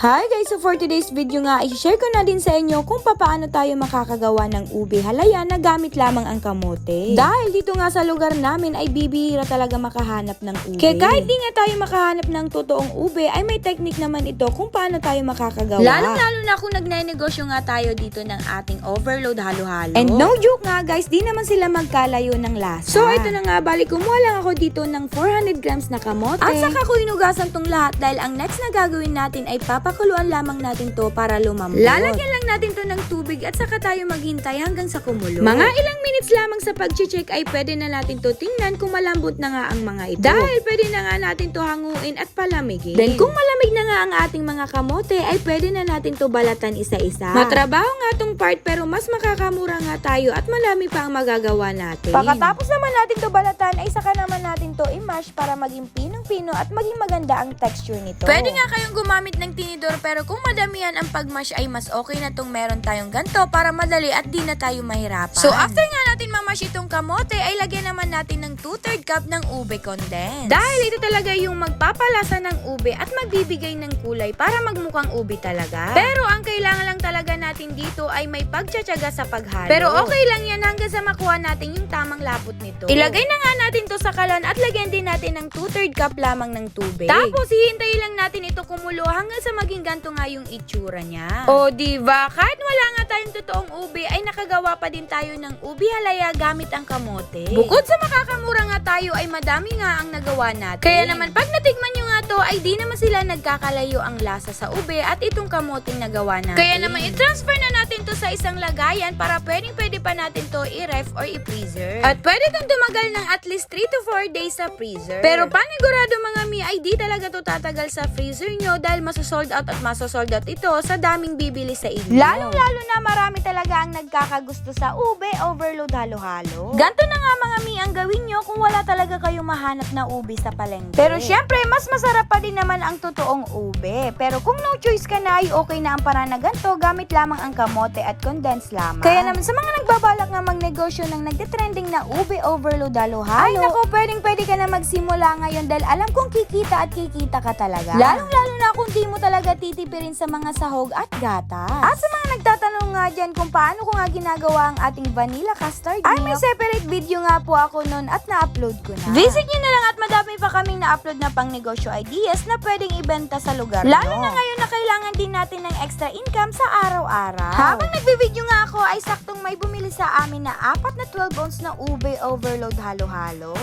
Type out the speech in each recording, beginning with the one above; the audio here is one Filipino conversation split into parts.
Hi guys! So for today's video nga, i-share ko na din sa inyo kung paano tayo makakagawa ng ube halaya na gamit lamang ang kamote. Dahil dito nga sa lugar namin ay bibihira talaga makahanap ng ube. Kaya kahit di nga tayo makahanap ng totoong ube, ay may technique naman ito kung paano tayo makakagawa. Lalong-lalo na kung nagnenegosyo nga tayo dito ng ating overload halo-halo. And no joke nga guys, di naman sila magkalayo ng lasa. So ito na nga, balik kumuha lang ako dito ng 400 grams na kamote. At saka ko hinugasan tong lahat dahil ang next na gagawin natin ay papakuluan lamang natin to para lumambot. Lalagyan lang natin to ng tubig at saka tayo maghintay hanggang sa kumulo. Mga ilang minutes lamang sa pag-check ay pwede na natin to tingnan kung malambot na nga ang mga ito. Dahil pwede na nga natin to hanguin at palamigin. Then kung malamig na nga ang ating mga kamote ay pwede na natin to balatan isa-isa. Matrabaho nga tong part pero mas makakamura nga tayo at malami pa ang magagawa natin. Pagkatapos naman natin to balatan ay saka naman natin to i-mash para maging pinong-pino at maging maganda ang texture nito. Pwede nga kayong gumamit ng tinidor pero kung madamihan ang pagmash ay mas okay na tong meron tayong ganto para madali at di na tayo mahirapan. So after nga natin mamash itong kamote ay lagyan naman natin ng 2-3 cup ng ube condensed. Dahil ito talaga yung magpapalasa ng ube at magbibigay ng kulay para magmukhang ube talaga. Pero ang kailangan lang talaga natin dito ay may pagtsatsaga sa paghalo. Pero okay lang yan hanggang sa makuha natin yung tamang lapot nito. Ilagay na nga natin to sa kalan at lagyan din natin ng 2-3 cup lamang ng tubig. Tapos hihintayin lang natin ito kumulo hanggang sa maging ganto nga yung itsura niya. O diba, kahit wala nga tayong totoong ube ay nakagawa pa din tayo ng ube halaya gamit ang kamote. Bukod sa makakamura nga tayo ay madami nga ang nagawa natin. Kaya naman pag natikman nyo nga to ay di naman sila nagkakalayo ang lasa sa ube at itong kamoting nagawa natin. Kaya naman i-transfer na natin to sa isang lagayan para pwedeng pwede pa natin to i-ref or i-freezer. At pwede tong tumagal ng at least 3 to 4 days sa freezer. Pero panigurado mga mi ay di talaga to tatagal sa freezer nyo dahil masosold out at masosold out ito sa daming bibili sa inyo. Lalong-lalo na marami talaga ang nagkakagusto sa ube overload halo-halo. Ganto na nga mga mi ang gawin nyo kung wala talaga kayong mahanap na ube sa palengke. Pero syempre, mas masarap pa din naman ang totoong ube. Pero kung no choice ka na ay okay na ang paraan na ganito, gamit lamang ang kamote at condensed lamang. Kaya naman sa mga nagbabalak nga magnegosyo ng nagtitrending na ube overload halo-halo, ay naku, pwedeng pwede ka na magsimula ngayon dahil alam kong kikita at kikita ka talaga. Lalong-lalo na kung di mo talaga titipirin sa mga sahog at gatas. At sa mga nagtatanong nga dyan kung paano ko nga ginagawa ang ating vanilla custard ay may separate video nga po ako nun at na-upload ko na. Visit nyo na lang at madami pa kaming na-upload na pang negosyo ideas na pwedeng ibenta sa lugar Lalo na ngayon na kailangan din natin ng extra income sa araw-araw. Habang nagbe-video nga ako ay saktong may bumili sa amin na apat na 12 ounce na ube overload halo-halo.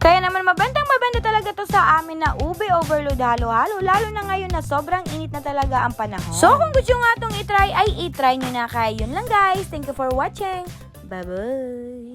Kaya naman mabentang mabenta talaga to sa amin na ube overload halo-halo lalo na ngayon na sobrang init na talaga ang panahon. So kung gusto nga itong itry ay itry nyo na kaya yun lang guys. Thank you for watching. Bye-bye!